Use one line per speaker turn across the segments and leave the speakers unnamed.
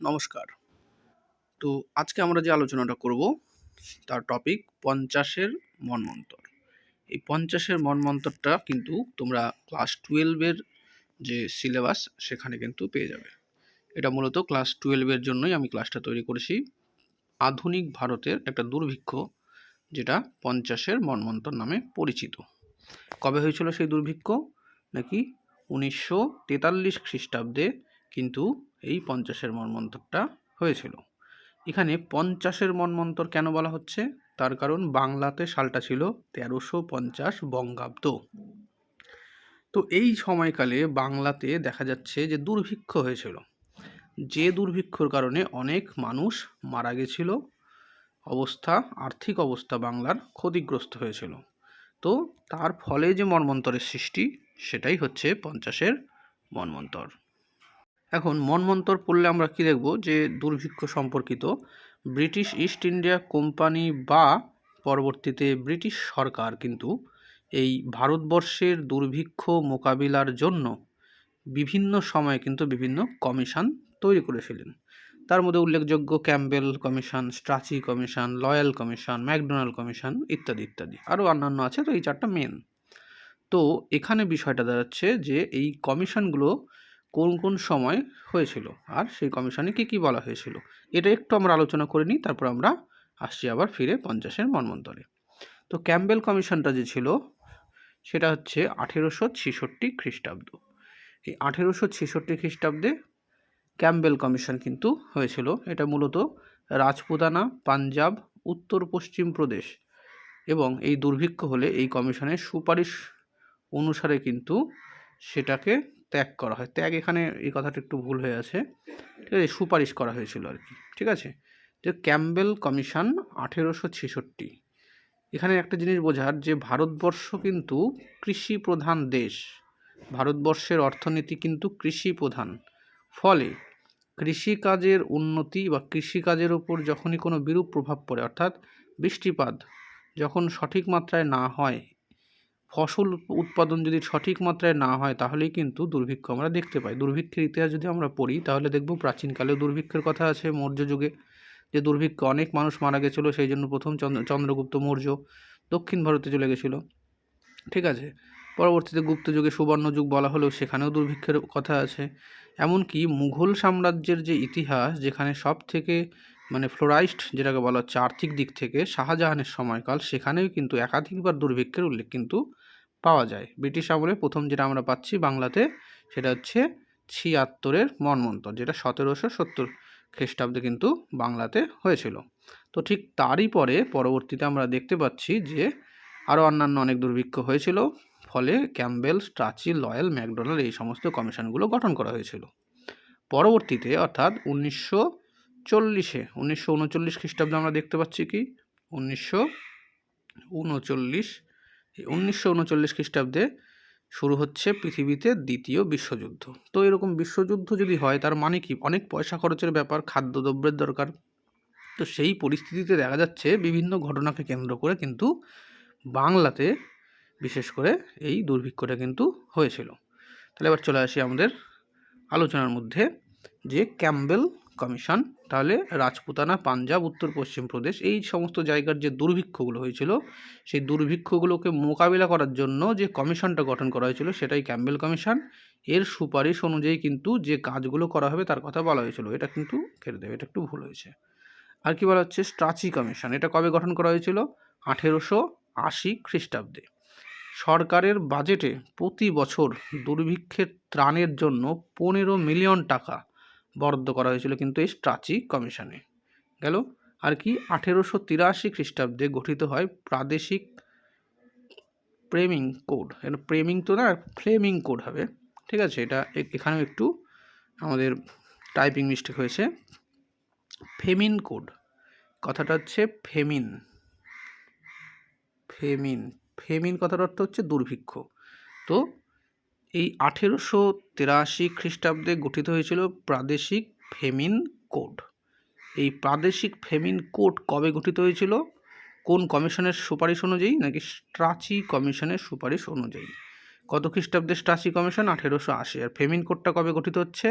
নমস্কার। তো আজকে আমরা যে আলোচনাটা করব, তার টপিক পঞ্চাশের মনমন্তর। এই পঞ্চাশের মনমন্তরটা কিন্তু তোমরা ক্লাস টুয়েলভের যে সিলেবাস সেখানে কিন্তু পেয়ে যাবে। এটা মূলত ক্লাস টুয়েলভের জন্যই আমি ক্লাসটা তৈরি করেছি। আধুনিক ভারতের একটা দুর্ভিক্ষ, যেটা পঞ্চাশের মনমন্তর নামে পরিচিত। কবে হয়েছিল সেই দুর্ভিক্ষ? নাকি উনিশশো তেতাল্লিশ খ্রিস্টাব্দে কিন্তু এই পঞ্চাশের মনমন্তরটা হয়েছিল। এখানে পঞ্চাশের মনমন্তর কেন বলা হচ্ছে? তার কারণ বাংলাতে সালটা ছিল তেরোশো পঞ্চাশ বঙ্গাব্দ। তো এই সময়কালে বাংলাতে দেখা যাচ্ছে যে দুর্ভিক্ষ হয়েছিল। যে দুর্ভিক্ষর কারণে অনেক মানুষ মারা গেছিল। অবস্থা, আর্থিক অবস্থা বাংলার ক্ষতিগ্রস্ত হয়েছিল। তো তার ফলে যে মনমন্তরের সৃষ্টি, সেটাই হচ্ছে পঞ্চাশের মনমন্তর এখন মনমন্তর পড়লে আমরা কি দেখব? যে দুর্ভিক্ষ সম্পর্কিত ব্রিটিশ ইস্ট ইন্ডিয়া কোম্পানি বা পরবর্তীতে ব্রিটিশ সরকার কিন্তু এই ভারতবর্ষের দুর্ভিক্ষ মোকাবিলার জন্য বিভিন্ন সময়ে কিন্তু বিভিন্ন কমিশন তৈরি করেছিলেন। তার মধ্যে উল্লেখযোগ্য Campbell commission, Strachey commission, Lyall commission, MacDonnell commission ইত্যাদি ইত্যাদি। আরও অন্যান্য আছে, তো এই চারটা মেন তো এখানে বিষয়টা দাঁড়াচ্ছে যে এই কমিশনগুলো কোন কোন সময় হয়েছিল আর সেই কমিশনে কী কী বলা হয়েছিল? এটা একটু আমরা আলোচনা করে নিই, তারপর আমরা আসছি আবার ফিরে পঞ্চাশের মনমন্তরে তো ক্যাম্বেল কমিশনটা যে ছিল, সেটা হচ্ছে আঠেরোশো ছেষট্টি খ্রিস্টাব্দ। এই আঠেরোশো ছেষট্টি খ্রিস্টাব্দে ক্যাম্বেল কমিশন কিন্তু হয়েছিল। এটা মূলত রাজপুতানা, পাঞ্জাব, উত্তর পশ্চিম প্রদেশ এবং এই দুর্ভিক্ষ হলে এই কমিশনের সুপারিশ অনুসারে কিন্তু সেটাকে ত্যাগ করা হয়। ত্যাগ এখানে এই কথাটা একটু ভুল হয়ে আছে। ঠিক আছে, সুপারিশ করা হয়েছিল আর কি। ঠিক আছে? যে ক্যাম্বেল কমিশন আঠেরোশো ছেষট্টি। এখানে একটা জিনিস বোঝার যে ভারতবর্ষ কিন্তু কৃষি প্রধান দেশ। ভারতবর্ষের অর্থনীতি কিন্তু কৃষি প্রধান ফলে কৃষিকাজের উন্নতি বা কৃষিকাজের ওপর যখনই কোনো বিরূপ প্রভাব পড়ে, অর্থাৎ বৃষ্টিপাত যখন সঠিক মাত্রায় না হয় ফসল উৎপাদন যদি সঠিক মাত্রায় না হয়, তাহলেই কিন্তু দুর্ভিক্ষ আমরা দেখতে পাই। দুর্ভিক্ষের ইতিহাস যদি আমরা পড়ি, তাহলে দেখব প্রাচীনকালেও দুর্ভিক্ষের কথা আছে মৌর্য যুগে। যে দুর্ভিক্ষ অনেক মানুষ মারা গেছিল, সেই জন্য প্রথম চন্দ্র, চন্দ্রগুপ্ত মৌর্য দক্ষিণ ভারতে চলে গেছিল। ঠিক আছে? পরবর্তীতে গুপ্ত যুগে সুবর্ণ যুগ বলা হলেও সেখানেও দুর্ভিক্ষের কথা আছে। এমনকি মুঘল সাম্রাজ্যের যে ইতিহাস, যেখানে সব থেকে মানে ফ্লোরাইস্ট যেটাকে বলা হচ্ছে আর্থিক দিক থেকে শাহজাহানের সময়কাল সেখানেও কিন্তু একাধিকবার দুর্ভিক্ষের উল্লেখ কিন্তু পাওয়া যায়। ব্রিটিশ আমলে প্রথম যেটা আমরা পাচ্ছি বাংলাতে, সেটা হচ্ছে ছিয়াত্তরের মনমন্তর যেটা সতেরোশো সত্তর খ্রিস্টাব্দে কিন্তু বাংলাতে হয়েছিল। তো ঠিক তারই পরে পরবর্তীতে আমরা দেখতে পাচ্ছি যে আরও অন্যান্য অনেক দুর্ভিক্ষ হয়েছিল, ফলে ক্যাম্বেল স্ট্রাচি, লয়েল, ম্যাকডোনাল্ড এই সমস্ত কমিশনগুলো গঠন করা হয়েছিল। পরবর্তীতে অর্থাৎ উনিশশো চল্লিশে উনিশশো উনচল্লিশ খ্রিস্টাব্দে আমরা দেখতে পাচ্ছি কি? উনিশশো উনচল্লিশ উনিশশো উনচল্লিশ খ্রিস্টাব্দে শুরু হচ্ছে পৃথিবীতে দ্বিতীয় বিশ্বযুদ্ধ। তো এরকম বিশ্বযুদ্ধ যদি হয়, তার মানে কি? অনেক পয়সা খরচের ব্যাপার খাদ্যদ্রব্যের দরকার। তো সেই পরিস্থিতিতে দেখা যাচ্ছে বিভিন্ন ঘটনাকে কেন্দ্র করে কিন্তু বাংলাতে বিশেষ করে এই দুর্ভিক্ষটা কিন্তু হয়েছিল। তাহলে এবার চলে আসি আমাদের আলোচনার মধ্যে যে ক্যাম্বেল কমিশন, তাহলে রাজপুতানা, পাঞ্জাব উত্তর পশ্চিম প্রদেশ, এই সমস্ত জায়গার যে দুর্ভিক্ষগুলো হয়েছিল, সেই দুর্ভিক্ষগুলোকে মোকাবিলা করার জন্য যে কমিশনটা গঠন করা হয়েছিল, সেটাই ক্যাম্বেল কমিশন। এর সুপারিশ অনুযায়ী কিন্তু যে কাজগুলো করা হবে, তার কথা বলা হয়েছিল। এটা কিন্তু কেটে দেবে, এটা একটু ভুল হয়েছে। আর কি বলা হচ্ছে? স্ট্রাচি কমিশন, এটা কবে গঠন করা হয়েছিল? আঠেরোশো আশি খ্রিস্টাব্দে। সরকারের বাজেটে প্রতি বছর দুর্ভিক্ষের ত্রাণের জন্য পনেরো মিলিয়ন টাকা বরাদ্দ করা হয়েছিল কিন্তু এই স্ট্রাচি কমিশনে। গেল? আর কি আঠেরোশো তিরাশি খ্রিস্টাব্দে গঠিত হয় প্রাদেশিক প্রেমিং কোড। এটা প্রেমিং তো না ফ্লেমিং কোড হবে। ঠিক আছে, এটা এখানেও একটু আমাদের টাইপিং মিস্টেক হয়েছে। Famine code. কথাটা হচ্ছে ফেমিন। ফেমিন। ফেমিন কথার অর্থ হচ্ছে দুর্ভিক্ষ। তো এই আঠেরোশো তেরাশি খ্রিস্টাব্দে গঠিত হয়েছিল প্রাদেশিক ফেমিন কোড। এই প্রাদেশিক ফেমিন কোড কবে গঠিত হয়েছিল? কোন কমিশনের সুপারিশ অনুযায়ী নাকি স্ট্রাচি কমিশনের সুপারিশ অনুযায়ী? কত খ্রিস্টাব্দে স্ট্রাচি কমিশন? আঠেরোশো আশি। আর ফেমিন কোডটা কবে গঠিত হচ্ছে?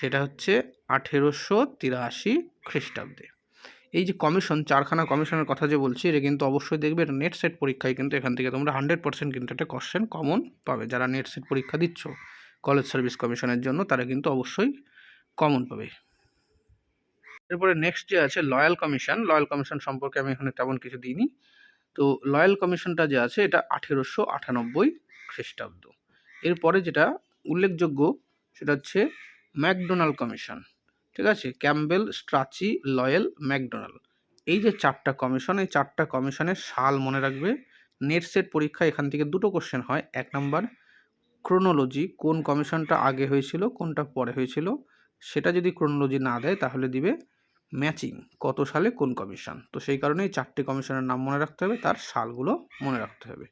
সেটা হচ্ছে আঠেরোশো তিরাশি খ্রিস্টাব্দে। এই যে কমিশন, চারখানা কমিশনের কথা যে বলছি, এটা কিন্তু অবশ্যই দেখবে এটা নেট সেট পরীক্ষায় কিন্তু এখান থেকে তোমরা হান্ড্রেড পার্সেন্ট কিন্তু একটা কোশ্চেন কমন পাবে। যারা নেট সেট পরীক্ষা দিচ্ছ কলেজ সার্ভিস কমিশনের জন্য, তারা কিন্তু অবশ্যই কমন পাবে। এরপরে নেক্সট যে আছে লয়াল কমিশন লয়াল কমিশন সম্পর্কে আমি এখানে তেমন কিছু দিইনি। তো লয়াল কমিশনটা যে আছে, এটা আঠেরোশো আটানব্বই খ্রিস্টাব্দ। এরপরে যেটা উল্লেখযোগ্য, সেটা হচ্ছে ম্যাকডোনাল্ড কমিশন ঠিক আছে? Campbell Strachey, Lyall, MacDonnell. এই যে চারটা কমিশন, এই চারটা কমিশনের সাল মনে রাখবে। নেট সেট পরীক্ষা এখান থেকে দুটো কোশ্চেন হয়। এক নাম্বার ক্রোনোলজি কোন কমিশনটা আগে হয়েছিল, কোনটা পরে হয়েছিল? সেটা যদি ক্রোনোলজি না দেয়, তাহলে দিবে ম্যাচিং কত সালে কোন কমিশন। তো সেই কারণে এই চারটে কমিশনের নাম মনে রাখতে হবে, তার সালগুলো মনে রাখতে হবে।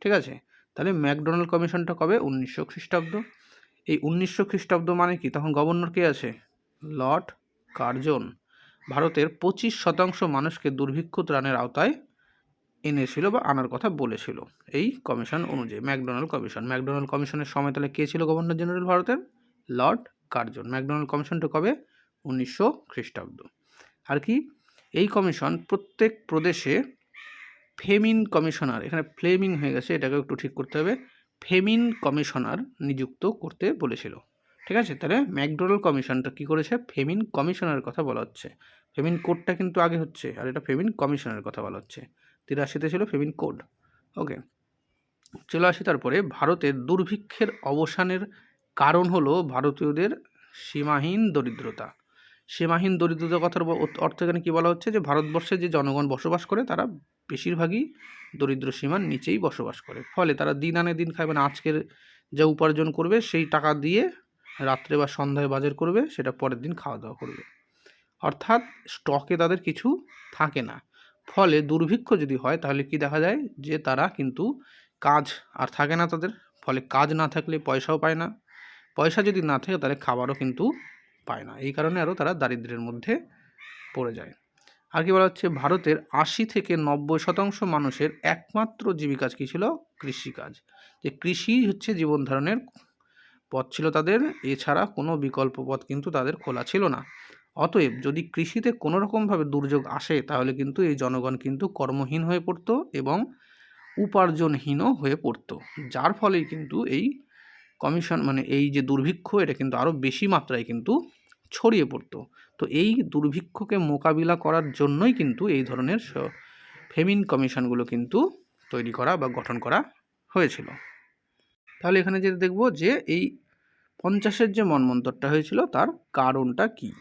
ঠিক আছে? তাহলে ম্যাকডোনাল্ড কমিশনটা কবে? উনিশশো খ্রিস্টাব্দ। এই উনিশশো খ্রিস্টাব্দ মানে কি? তখন গভর্নর কে আছে? লর্ড কার্জন ভারতের পঁচিশ শতাংশ মানুষকে দুর্ভিক্ষ ত্রাণের আওতায় এনেছিল বা আনার কথা বলেছিল। এই কমিশন অনুযায়ী, ম্যাকডোনাল্ড কমিশন। ম্যাকডোনাল্ড কমিশনের সময় তাহলে কে ছিল গভর্নর জেনারেল ভারতের? Lord Curzon. ম্যাকডোনাল্ড কমিশনটা কবে? উনিশশো খ্রিস্টাব্দ। আর কি? এই কমিশন প্রত্যেক প্রদেশে ফেমিন কমিশনার, এখানে ফ্লেমিং হয়ে গেছে এটাকে একটু ঠিক করতে হবে, ফেমিন কমিশনার নিযুক্ত করতে বলেছিল। ঠিক আছে? তাহলে ম্যাকডোনাল্ড কমিশনটা কি করেছে? ফেমিন কমিশনারের কথা বলা হচ্ছে। ফেমিন কোডটা কিন্তু আগে হচ্ছে, আর এটা ফেমিন কমিশনারের কথা বলা হচ্ছে। তিরাশিতে ছিল ফেমিন কোড। ওকে। চলে আসি তারপরে। ভারতের দুর্ভিক্ষের অবসানের কারণ হলো ভারতীয়দের সীমাহীন দরিদ্রতা। সীমাহীন দরিদ্রতা কথার অর্থ এখানে কী বলা হচ্ছে? যে ভারতবর্ষে যে জনগণ বসবাস করে, তারা বেশিরভাগই দরিদ্র সীমার নিচেই বসবাস করে। ফলে তারা দিন আনে দিন খায়। মানে আজকের যা উপার্জন করবে, সেই টাকা দিয়ে রাত্রে বা সন্ধ্যায় বাজার করবে, সেটা পরের দিন খাওয়া দাওয়া করবে। অর্থাৎ স্টকে তাদের কিছু থাকে না। ফলে দুর্ভিক্ষ যদি হয়, তাহলে কি দেখা যায় যে তারা কিন্তু কাজ আর থাকে না তাদের। ফলে কাজ না থাকলে পয়সাও পায় না। পয়সা যদি না থাকে, তাহলে খাবারও কিন্তু পায় না। এই কারণে আরও তারা দারিদ্র্যের মধ্যে পড়ে যায়। আর কি বলা হচ্ছে, ভারতের আশি থেকে নব্বই শতাংশ মানুষের একমাত্র জীবিকাজ কী ছিল? কৃষিকাজ। যে কৃষি হচ্ছে জীবন ধারণের পথ ছিল তাদের, এছাড়া কোনো বিকল্প পথ কিন্তু তাদের খোলা ছিল না। অতএব যদি কৃষিতে কোনো রকমভাবে দুর্যোগ আসে, তাহলে কিন্তু এই জনগণ কিন্তু কর্মহীন হয়ে পড়তো এবং উপার্জনহীনও হয়ে পড়তো। যার ফলেই কিন্তু এই কমিশন মানে এই যে দুর্ভিক্ষ, এটা কিন্তু আরও বেশি মাত্রায় কিন্তু ছড়িয়ে পড়তো। তো এই দুর্ভিক্ষকে মোকাবিলা করার জন্যই কিন্তু এই ধরনের ফেমিন কমিশনগুলো কিন্তু তৈরি করা বা গঠন করা হয়েছিল। তাহলে এখানে যেটা দেখব যে এই পঞ্চাশের যে মনমন্তরটা হয়েছিল, তার কারণটা কি?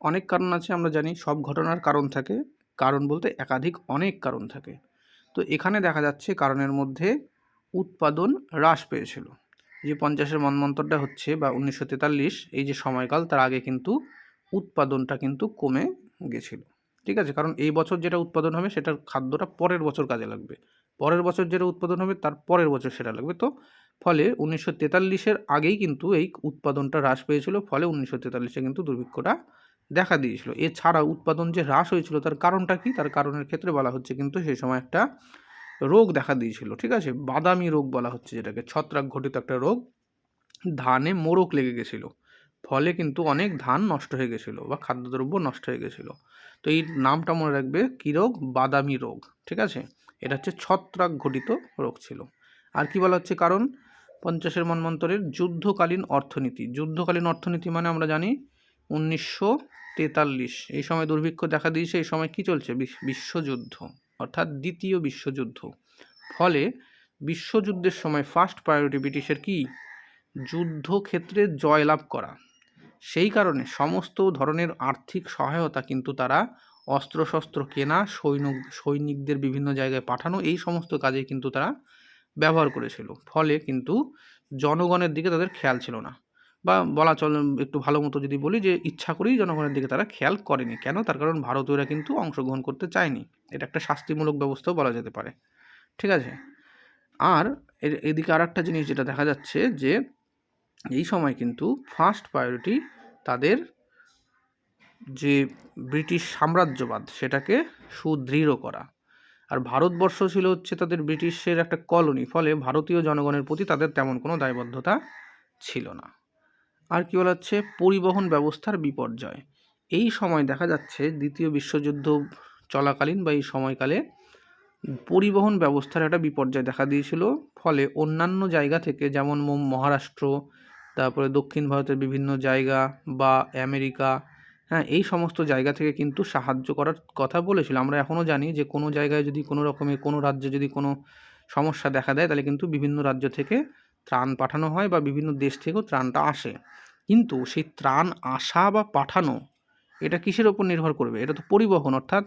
অনেক কারণ আছে, আমরা জানি, সব ঘটনার কারণ থাকে। কারণ বলতে একাধিক অনেক কারণ থাকে। তো এখানে দেখা যাচ্ছে কারণের মধ্যে উৎপাদন হ্রাস পেয়েছিল। যে পঞ্চাশের মনমন্তরটা হচ্ছে বা উনিশশো তেতাল্লিশ, এই যে সময়কাল, তার আগে কিন্তু উৎপাদনটা কিন্তু কমে গেছিল। ঠিক আছে? কারণ এই বছর যেটা উৎপাদন হবে, সেটার খাদ্যটা পরের বছর কাজে লাগবে। পরের বছর যেটা উৎপাদন হবে, তার পরের বছর সেটা লাগবে। তো ফলে উনিশশো তেতাল্লিশের আগেই কিন্তু এই উৎপাদনটা হ্রাস পেয়েছিল, ফলে উনিশশো তেতাল্লিশে কিন্তু দুর্ভিক্ষটা দেখা দিয়েছিল। এছাড়া উৎপাদন যে হ্রাস হয়েছিল তার কারণটা কি? তার কারণের ক্ষেত্রে বলা হচ্ছে কিন্তু সেই সময় একটা রোগ দেখা দিয়েছিল, ঠিক আছে? বাদামি রোগ বলা হচ্ছে যেটাকে, ছত্রাক ঘটিত একটা রোগ। ধানে মোরক লেগে গেছিল, ফলে কিন্তু অনেক ধান নষ্ট হয়ে গেছিল বা খাদ্যদ্রব্য নষ্ট হয়ে গেছিল। তো এই নামটা মনে রাখবে কী রোগ? বাদামি রোগ, ঠিক আছে? এটা হচ্ছে ছত্রাক ঘটিত রোগ ছিল। আর কি বলা হচ্ছে কারণ? পঞ্চাশের মনমন্তরের যুদ্ধকালীন অর্থনীতি। যুদ্ধকালীন অর্থনীতি মানে আমরা জানি উনিশশো তেতাল্লিশ। এই সময় দুর্ভিক্ষ দেখা দিয়েছে, এই সময় কি চলছে? বিশ্বযুদ্ধ, অর্থাৎ দ্বিতীয় বিশ্বযুদ্ধ। ফলে বিশ্বযুদ্ধের সময় ফার্স্ট প্রায়োরিটি ব্রিটিশের কি? যুদ্ধক্ষেত্রে জয়লাভ করা। সেই কারণে সমস্ত ধরনের আর্থিক সহায়তা কিন্তু তারা অস্ত্রশস্ত্র কেনা সৈন্য সৈনিকদের বিভিন্ন জায়গায় পাঠানো, এই সমস্ত কাজে কিন্তু তারা ব্যবহার করেছিল। ফলে কিন্তু জনগণের দিকে তাদের খেয়াল ছিল না। বা বলা চল একটু ভালো মতো যদি বলি যে, ইচ্ছা করেই জনগণের দিকে তারা খেয়াল করেনি। কেন? তার কারণ ভারতীয়রা কিন্তু অংশগ্রহণ করতে চায়নি। এটা একটা শাস্তিমূলক ব্যবস্থাও বলা যেতে পারে। ঠিক আছে? আর এদিকে আর একটা জিনিস যেটা দেখা যাচ্ছে যে, এই সময় কিন্তু ফার্স্ট প্রায়োরিটি তাদের যে ব্রিটিশ সাম্রাজ্যবাদ, সেটাকে সুদৃঢ় করা। আর ভারতবর্ষ ছিল হচ্ছে তাদের ব্রিটিশের একটা কলোনি, ফলে ভারতীয় জনগণের প্রতি তাদের তেমন কোনো দায়বদ্ধতা ছিল না। আর কি বলা হচ্ছে পরিবহন ব্যবস্থার বিপর্যয়। এই সময় দেখা যাচ্ছে দ্বিতীয় বিশ্বযুদ্ধ চলাকালীন বা এই সময়কালে পরিবহন ব্যবস্থার একটা বিপর্যয় দেখা দিয়েছিল, ফলে অন্যান্য জায়গা থেকে যেমন মহারাষ্ট্র, তারপরে দক্ষিণ ভারতের বিভিন্ন জায়গা বা আমেরিকা হ্যাঁ এই সমস্ত জায়গা থেকে কিন্তু সাহায্য করার কথা বলেছিল। আমরা এখনও জানি যে কোনো জায়গায় যদি কোনো রকমের কোনো রাজ্যে যদি কোনো সমস্যা দেখা দেয়, তাহলে কিন্তু বিভিন্ন রাজ্য থেকে ত্রাণ পাঠানো হয় বা বিভিন্ন দেশ থেকেও ত্রাণটা আসে। কিন্তু সেই ত্রাণ আসা বা পাঠানো, এটা কিসের ওপর নির্ভর করবে? এটা তো পরিবহন, অর্থাৎ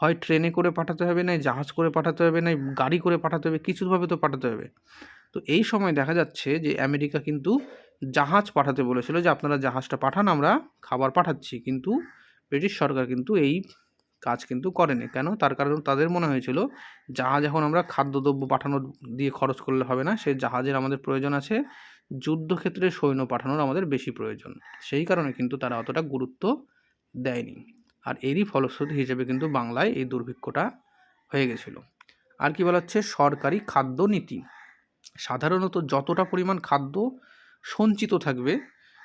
হয় ট্রেনে করে পাঠাতে হবে না জাহাজ করে পাঠাতে হবে না গাড়ি করে পাঠাতে হবে, কিছুভাবে তো পাঠাতে হবে। তো এই সময় দেখা যাচ্ছে যে আমেরিকা কিন্তু জাহাজ পাঠাতে বলেছিল যে, আপনারা জাহাজটা পাঠান, আমরা খাবার পাঠাচ্ছি। কিন্তু ব্রিটিশ সরকার কিন্তু এই কাজ কিন্তু করেনি। কেন? তার কারণ তাদের মনে হয়েছিল, জাহাজ এখন আমরা খাদ্যদ্রব্য পাঠানো দিয়ে খরচ করলে হবে না। সেই জাহাজের আমাদের প্রয়োজন আছে, যুদ্ধক্ষেত্রে সৈন্য পাঠানোর আমাদের বেশি প্রয়োজন। সেই কারণে কিন্তু তারা অতটা গুরুত্ব দেয়নি। আর এরই ফলশ্রুতি হিসেবে কিন্তু বাংলায় এই দুর্ভিক্ষটা হয়ে গেছিল। আর কি বলা হচ্ছে? সরকারি খাদ্য নীতি সাধারণত যতটা পরিমাণ খাদ্য সঞ্চিত থাকবে,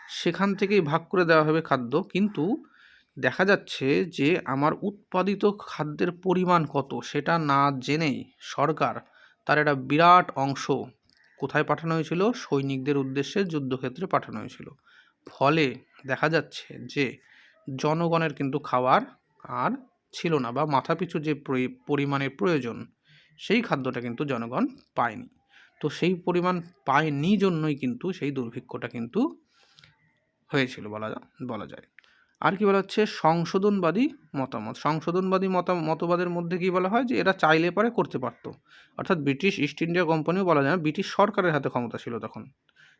সেখান থেকেই ভাগ করে দেওয়া হবে খাদ্য। কিন্তু দেখা যাচ্ছে যে আমার উৎপাদিত খাদ্যের পরিমাণ কত সেটা না জেনেই সরকার তার একটা বিরাট অংশ কোথায় পাঠানো হয়েছিল? সৈনিকদের উদ্দেশ্যে যুদ্ধক্ষেত্রে পাঠানো হয়েছিল। ফলে দেখা যাচ্ছে যে জনগণের কিন্তু খাওয়ার আর ছিল না বা মাথাপিছু যে পরিমাণের প্রয়োজন, সেই খাদ্যটা কিন্তু জনগণ পায়নি। তো সেই পরিমাণ পায়নি জন্যই কিন্তু সেই দুর্ভিক্ষটা কিন্তু হয়েছিল বলা বলা যায়। আর কি বলা হচ্ছে? সংশোধনবাদী মতামত। সংশোধনবাদী মতা, মতবাদের মধ্যে কি বলা হয়? যে এরা চাইলে পারে করতে পারতো। অর্থাৎ ব্রিটিশ ইস্ট ইন্ডিয়া কোম্পানিও বলা যায় না, ব্রিটিশ সরকারের হাতে ক্ষমতা ছিল তখন।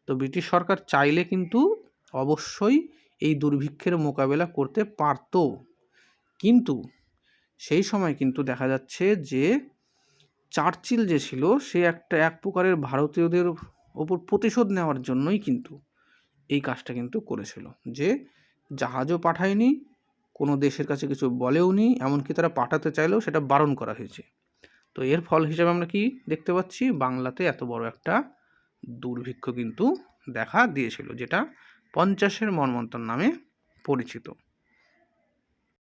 তো ব্রিটিশ সরকার চাইলে কিন্তু অবশ্যই এই দুর্ভিক্ষের মোকাবেলা করতে পারতো। কিন্তু সেই সময় কিন্তু দেখা যাচ্ছে যে চার্চিল যে ছিল, সে একটা এক প্রকারের ভারতীয়দের ওপর প্রতিশোধ নেওয়ার জন্যই কিন্তু এই কাজটা কিন্তু করেছিল। যে জাহাজও পাঠায়নি, কোনো দেশের কাছে কিছু বলেও নি, এমনকি তারা পাঠাতে চাইলেও সেটা বারণ করা হয়েছে। তো এর ফল হিসেবে আমরা কি দেখতে পাচ্ছি? বাংলাতে এত বড় একটা দুর্ভিক্ষ কিন্তু দেখা দিয়েছিল, যেটা পঞ্চাশের মন্বন্তর নামে পরিচিত।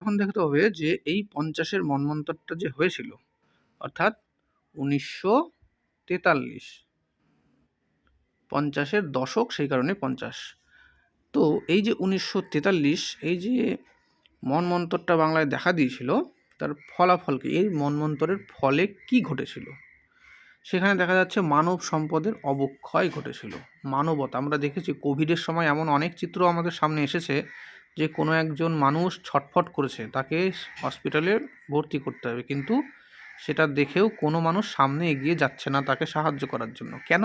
এখন দেখতে হবে যে এই পঞ্চাশের মন্বন্তরটা যে হয়েছিল, অর্থাৎ উনিশশো তেতাল্লিশ। পঞ্চাশের দশক, সেই কারণে পঞ্চাশ। তো এই যে উনিশশো তেতাল্লিশ, এই যে মনমন্তরটা বাংলায় দেখা দিয়েছিল, তার ফলাফল কি? এই মনমন্তরের ফলে কি ঘটেছিল? সেখানে দেখা যাচ্ছে মানব সম্পদের অবক্ষয় ঘটেছিল। মানবতা, আমরা দেখেছি কোভিডের সময় এমন অনেক চিত্র আমাদের সামনে এসেছে যে কোনো একজন মানুষ ছটফট করেছে, তাকে হসপিটালে ভর্তি করতে হবে। কিন্তু সেটা দেখেও কোনো মানুষ সামনে এগিয়ে যাচ্ছে না তাকে সাহায্য করার জন্য। কেন?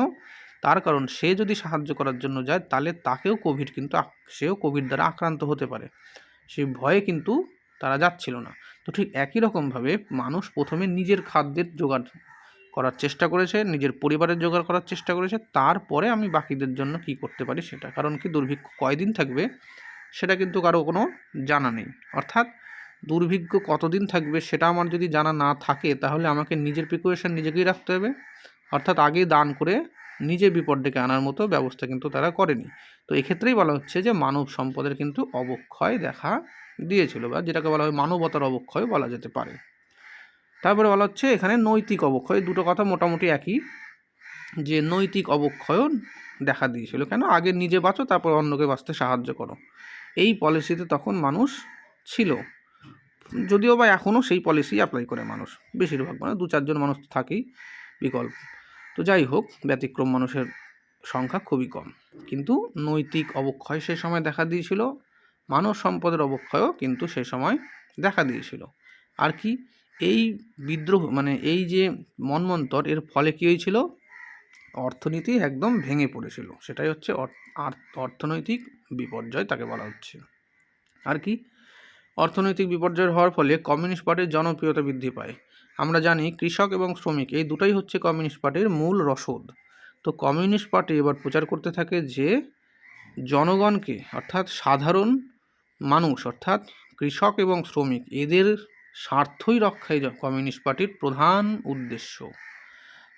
তার কারণ, সে যদি সাহায্য করার জন্য যায়, তাহলে তাকেও কোভিড কিন্তু সেও কোভিড দ্বারা আক্রান্ত হতে পারে। সেই ভয়ে কিন্তু তারা যাচ্ছিল না। তো ঠিক একই রকমভাবে মানুষ প্রথমে নিজের খাদ্যের জোগাড় করার চেষ্টা করেছে, নিজের পরিবারের জোগাড় করার চেষ্টা করেছে, তারপরে আমি বাকিদের জন্য কি করতে পারি সেটা। কারণ কি দুর্ভিক্ষ কয়দিন থাকবে, সেটা কিন্তু কারও কোনো জানা নেই। অর্থাৎ দুর্ভিক্ষ কতদিন থাকবে সেটা আমার যদি জানা না থাকে, তাহলে আমাকে নিজের প্রিপারেশন নিজেকেই রাখতে হবে। অর্থাৎ আগেই দান করে নিজে বিপদ ডেকে আনার মতো ব্যবস্থা কিন্তু তারা করেনি। তো এক্ষেত্রেই বলা হচ্ছে যে মানব সম্পদের কিন্তু অবক্ষয় দেখা দিয়েছিল বা যেটাকে বলা হয় মানবতার অবক্ষয় বলা যেতে পারে। তারপরে বলা হচ্ছে এখানে নৈতিক অবক্ষয়, দুটো কথা মোটামুটি একই। যে নৈতিক অবক্ষয়ও দেখা দিয়েছিল। কেন? আগে নিজে বাঁচো, তারপর অন্যকে বাঁচতে সাহায্য করো। এই পলিসিতে তখন মানুষ ছিল। যদিও বা এখনও সেই পলিসি অ্যাপ্লাই করে মানুষ। বেশিরভাগ মানে দু চারজন মানুষ থাকেই বিকল্প। তো যাই হোক, ব্যতিক্রম মানুষের সংখ্যা খুবই কম। কিন্তু নৈতিক অবক্ষয় সে সময় দেখা দিয়েছিল, মানব সম্পদের অবক্ষয়ও কিন্তু সে সময় দেখা দিয়েছিল। আর কি, এই বিদ্রোহ মানে এই যে মনমন্তর, এর ফলে কী হয়েছিল? অর্থনীতি একদম ভেঙে পড়েছিল। সেটাই হচ্ছে অর- অর্থনৈতিক বিপর্যয় তাকে বলা হচ্ছে। আর কি অর্থনৈতিক বিপর্যয় হওয়ার ফলে কমিউনিস্ট পার্টির জনপ্রিয়তা বৃদ্ধি পায়। আমরা জানি কৃষক এবং শ্রমিক, এই দুটাই হচ্ছে কমিউনিস্ট পার্টির মূল রসদ। তো কমিউনিস্ট পার্টি এবার প্রচার করতে থাকে যে, জনগণকে, অর্থাৎ সাধারণ মানুষ, অর্থাৎ কৃষক এবং শ্রমিক, এদের স্বার্থই রক্ষাই কমিউনিস্ট পার্টির প্রধান উদ্দেশ্য।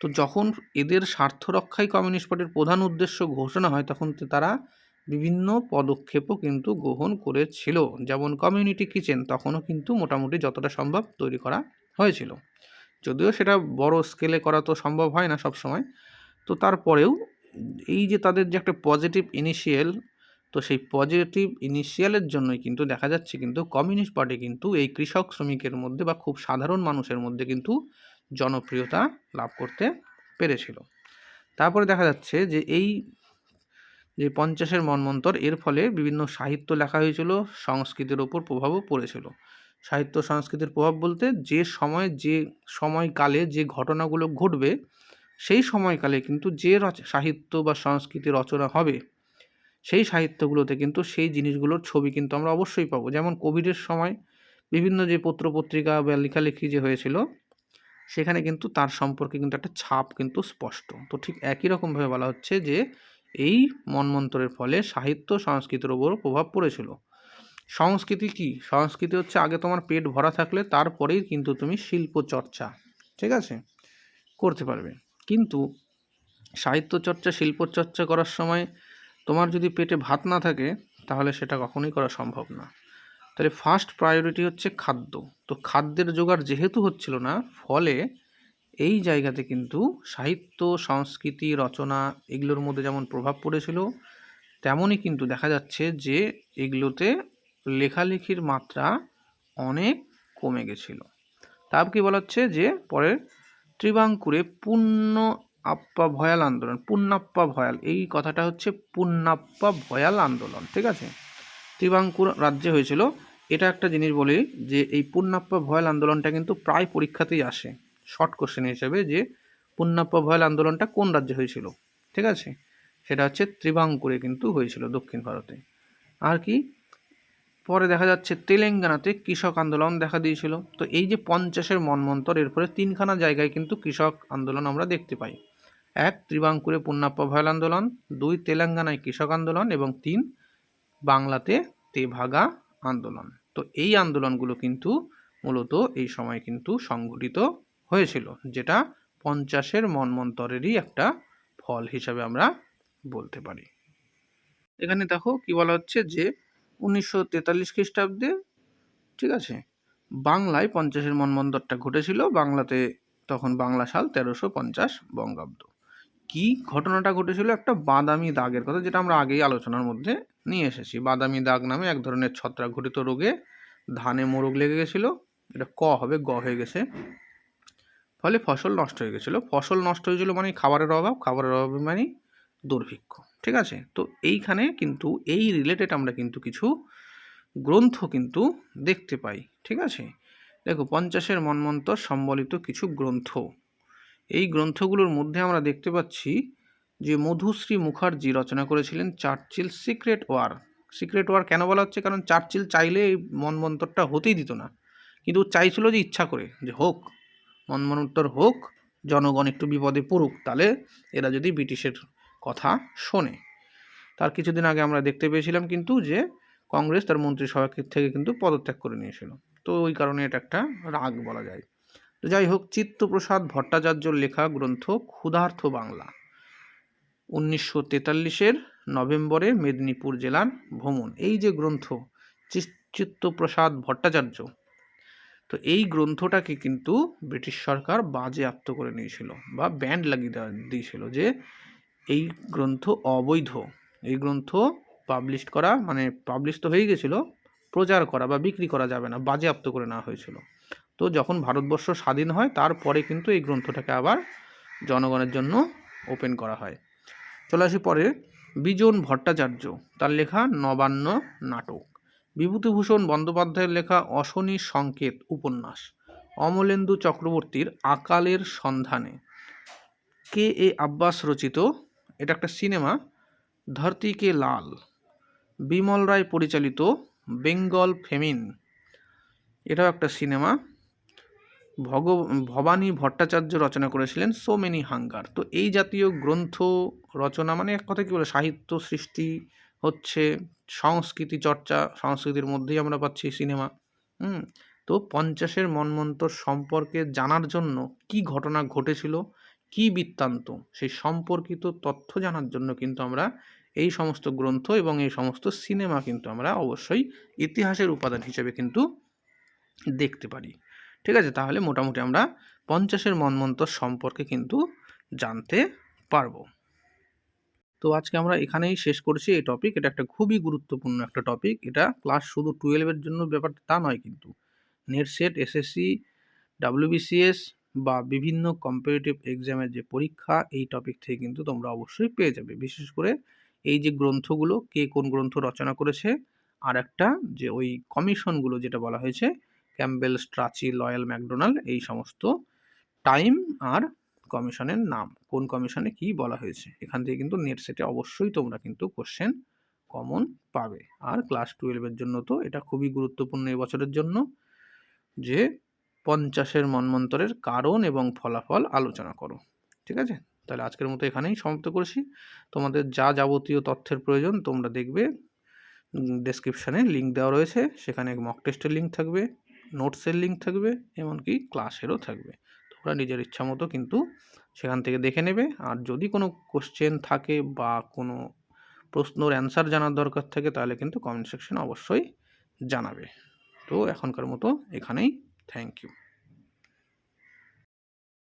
তো যখন এদের স্বার্থ রক্ষাই কমিউনিস্ট পার্টির প্রধান উদ্দেশ্য ঘোষণা হয়, তখন তারা বিভিন্ন পদক্ষেপও কিন্তু গ্রহণ করেছিল। যেমন কমিউনিটি কিচেন তখনও কিন্তু মোটামুটি যতটা সম্ভব তৈরি করা হয়েছিল। যদিও সেটা বড় স্কেলে করা তো সম্ভব হয় না সব সময় তো তারপরেও এই যে তাদের যে একটা পজিটিভ ইনিশিয়াল তো সেই পজিটিভ ইনিশিয়ালের জন্যই কিন্তু দেখা যাচ্ছে কিন্তু কমিউনিস্ট পার্টি কিন্তু এই কৃষক শ্রমিকের মধ্যে বা খুব সাধারণ মানুষের মধ্যে কিন্তু জনপ্রিয়তা লাভ করতে পেরেছিল। তারপরে দেখা যাচ্ছে যে এই যে পঞ্চাশের মনমন্তর এর ফলে বিভিন্ন সাহিত্য লেখা হয়েছিল, সংস্কৃতির ওপর প্রভাবও পড়েছিল। সাহিত্য সংস্কৃতির প্রভাব বলতে যে সময়, যে সময়কালে যে ঘটনাগুলো ঘটবে, সেই সময়কালে কিন্তু যে সাহিত্য বা সংস্কৃতি রচনা হবে, সেই সাহিত্যগুলোতে কিন্তু সেই জিনিসগুলোর ছবি কিন্তু আমরা অবশ্যই পাবো। যেমন কোভিডের সময় বিভিন্ন যে পত্র পত্রিকা বা লেখালেখি যে হয়েছিল, সেখানে কিন্তু তার সম্পর্কে কিন্তু একটা ছাপ কিন্তু স্পষ্ট। তো ঠিক একই রকমভাবে বলা হচ্ছে যে এই মনমন্তরের ফলে সাহিত্য সংস্কৃতির ওপর প্রভাব পড়েছিল। সংস্কৃতি কি? সংস্কৃতি হচ্ছে আগে তোমার পেট ভরা থাকলে তারপরেই কিন্তু তুমি শিল্প চর্চা, ঠিক আছে? করতে পারবে। কিন্তু সাহিত্য চর্চা, শিল্প চর্চা করার সময় তোমার যদি পেটে ভাত না থাকে, তাহলে সেটা কখনোই করা সম্ভব না। তাহলে ফার্স্ট প্রায়োরিটি হচ্ছে খাদ্য। তো খাদ্যের জোগাড় যেহেতু হচ্ছিল না, ফলে এই জায়গাতে কিন্তু সাহিত্য, সংস্কৃতি, রচনা এগুলোর মধ্যে যেমন প্রভাব পড়েছিল, তেমনই কিন্তু দেখা যাচ্ছে যে এগুলোতে লেখালেখির মাত্রা অনেক কমে গেছিল। তারপর কি বলা হচ্ছে যে পরে ত্রিবাঙ্কুরে পূর্ণ আপ্পা ভয়াল আন্দোলন, পুণ্যাপ্পা ভয়াল, এই কথাটা হচ্ছে পুণ্যাপ্পা ভয়াল আন্দোলন, ঠিক আছে? ত্রিবাঙ্কুর রাজ্যে হয়েছিল। এটা একটা জিনিস বলি যে এই পুণ্যাপ্পা ভয়াল আন্দোলনটা কিন্তু প্রায় পরীক্ষাতেই আসে। শর্ট কোশ্চেন হিসেবে যে পুণ্যাপ্পা ভয়াল আন্দোলনটা কোন রাজ্যে হয়েছিল? ঠিক আছে? সেটা হচ্ছে ত্রিবাঙ্কুরে কিন্তু হয়েছিল দক্ষিণ ভারতে। আর কি? পরে দেখা যাচ্ছে তেলেঙ্গানাতে কৃষক আন্দোলন দেখা দিয়েছিল। তো এই যে পঞ্চাশের মনমন্তর এরপরে তিনখানা জায়গায় কিন্তু কৃষক আন্দোলন আমরা দেখতে পাই। এক, ত্রিবাঙ্কুরে পুণ্যাপ্পা ভয়াল আন্দোলন, দুই, তেলেঙ্গানায় কৃষক আন্দোলন, এবং তিন, বাংলাতে তেভাগা আন্দোলন। তো এই আন্দোলনগুলো কিন্তু মূলত এই সময় কিন্তু সংঘটিত হয়েছিল, যেটা পঞ্চাশের মনমন্তরেরই একটা ফল হিসাবে আমরা বলতে পারি। এখানে দেখো কি বলা হচ্ছে যে, উনিশশো তেতাল্লিশ খ্রিস্টাব্দে, ঠিক আছে, বাংলায় পঞ্চাশের মনমন্তরটা ঘটেছিল, বাংলাতে তখন বাংলা সাল তেরোশো পঞ্চাশ বঙ্গাব্দ। কি ঘটনাটা ঘটেছিল? একটা বাদামি দাগের কথা, যেটা আমরা আগেই আলোচনার মধ্যে নিয়ে এসেছি। বাদামি দাগ নামে এক ধরনের ছত্রাক ঘটিত রোগে ধানে মোরগ লেগে গেছিল, এটা ক হবে, গ হয়ে গেছে। ফলে ফসল নষ্ট হয়ে গেছিল। ফসল নষ্ট হয়েছিল মানে খাবারের অভাব খাবারের অভাব মানে দুর্ভিক্ষ, ঠিক আছে? তো এইখানে কিন্তু এই রিলেটেড আমরা কিন্তু কিছু গ্রন্থ কিন্তু দেখতে পাই, ঠিক আছে? দেখো, পঞ্চাশের মনমন্তর সম্বলিত কিছু গ্রন্থ। এই গ্রন্থগুলোর মধ্যে আমরা দেখতে পাচ্ছি যে মধুশ্রী মুখার্জি রচনা করেছিলেন Churchill secret war. Secret war কেন বলা হচ্ছে? কারণ চার্চিল চাইলে এই মনমন্তরটা হতেই দিত না। কিন্তু চাইছিল যে ইচ্ছা করে, যে হোক মনমন্তর হোক, জনগণ একটু বিপদে পড়ুক, তাহলে এরা যদি ব্রিটিশের কথা শোনে। তার কিছুদিন আগে আমরা দেখতে পেয়েছিলাম কিন্তু যে কংগ্রেস তার মন্ত্রিসভা থেকে কিন্তু পদত্যাগ করে নিয়েছিল। তো ওই কারণে এটা একটা রাগ বলা যায়। তো যাই হোক, চিত্তপ্রসাদ ভট্টাচার্যর লেখা গ্রন্থ ক্ষুধার্থ বাংলা, উনিশশো তেতাল্লিশের নভেম্বরে মেদিনীপুর জেলার ভ্রমণ। এই যে গ্রন্থ, চিত্তপ্রসাদ ভট্টাচার্য তো এই গ্রন্থটাকে কিন্তু ব্রিটিশ সরকার বাজে বাজেয়াপ্ত করে নিয়েছিল বা ব্যান্ড লাগিয়ে দিয়েছিল যে এই গ্রন্থ অবৈধ। এই গ্রন্থ পাবলিশ করা মানে পাবলিশ তো হয়ে গেছিল, প্রচার করা বা বিক্রি করা যাবে না বাজেয়াপ্ত করে নেওয়া হয়েছিল। তো যখন ভারতবর্ষ স্বাধীন হয়, তারপরে কিন্তু এই গ্রন্থটাকে আবার জনগণের জন্য ওপেন করা হয়। চলে আসি পরে বিজন ভট্টাচার্য, তার লেখা নবান্ন নাটক। বিভূতিভূষণ বন্দ্যোপাধ্যায়ের লেখা অশনি সংকেত উপন্যাস, অমলেন্দু চক্রবর্তীর আকালের সন্ধানে। কে এ আব্বাস রচিত? এটা একটা সিনেমা। ধরতি কে লাল। বিমল রায় পরিচালিত বেঙ্গল ফেমিন। এটাও একটা সিনেমা। ভগ, ভবানী ভট্টাচার্য রচনা করেছিলেন সো মেনি হাঙ্গার। তো এই জাতীয় গ্রন্থ রচনা মানে এক কথা কী বলে? সাহিত্য সৃষ্টি হচ্ছে। সংস্কৃতি চর্চা, সংস্কৃতির মধ্যেই আমরা পাচ্ছি সিনেমা। হুম, তো পঞ্চাশের মনমন্তর সম্পর্কে জানার জন্য কি ঘটনা ঘটেছিল, কি বৃত্তান্ত, সেই সম্পর্কিত তথ্য জানার জন্য কিন্তু আমরা এই সমস্ত গ্রন্থ এবং এই সমস্ত সিনেমা কিন্তু আমরা অবশ্যই ইতিহাসের উপাদান হিসেবে কিন্তু দেখতে পারি। ঠিক আছে, তাহলে মোটামুটি আমরা পঞ্চাশের মনমন্তর সম্পর্কে কিন্তু জানতে পারব। তো আজকে আমরা এখানেই শেষ করছি এই টপিক এটা একটা খুবই গুরুত্বপূর্ণ একটা টপিক এটা ক্লাস শুধু টুয়েলভের জন্য ব্যাপারটা তা নয় কিন্তু। নেট সেট এসএসসি ডাব্লিউবিসিএস বা বিভিন্ন কম্পিটিটিভ এক্সামের যে পরীক্ষা, এই টপিক থেকে কিন্তু তোমরা অবশ্যই পেয়ে যাবে। বিশেষ করে এই যে গ্রন্থগুলো, কে কোন গ্রন্থ রচনা করেছে, আর একটা যে ওই কমিশনগুলো যেটা বলা হয়েছে ক্যাম্বেল স্ট্রাচি, লয়াল ম্যাকডোনাল্ড, এই সমস্ত টাইম আর কমিশনের নাম। কোন কমিশনে কি বলা হয়েছে? এখান থেকে কিন্তু নেট সেটে অবশ্যই তোমরা কিন্তু কোশ্চেন কমন পাবে। আর ক্লাস টুয়েলভের জন্য তো এটা খুবই গুরুত্বপূর্ণ এবছরের জন্য যে পঞ্চাশের মন্মন্তরের কারণ এবং ফলাফল আলোচনা করো। ঠিক আছে? তাহলে আজকের মতো এখানেই সমাপ্ত করছি। তোমাদের যা যাবতীয় তথ্যের প্রয়োজন তোমরা দেখবে। ডেসক্রিপশানে লিঙ্ক দেওয়া রয়েছে। সেখানে মক টেস্টের লিঙ্ক থাকবে। নোটসের লিঙ্ক থাকবে। এমনকি ক্লাসেরও থাকবে। তোমরা নিজের ইচ্ছা মতো কিন্তু সেখান থেকে দেখে নেবে। আর যদি কোনো কোশ্চেন থাকে বা কোনো প্রশ্নর অ্যান্সার জানার দরকার থাকে, তাহলে কিন্তু কমেন্ট সেকশন অবশ্যই জানাবে। তো এখনকার মতো এখানেই। Thank you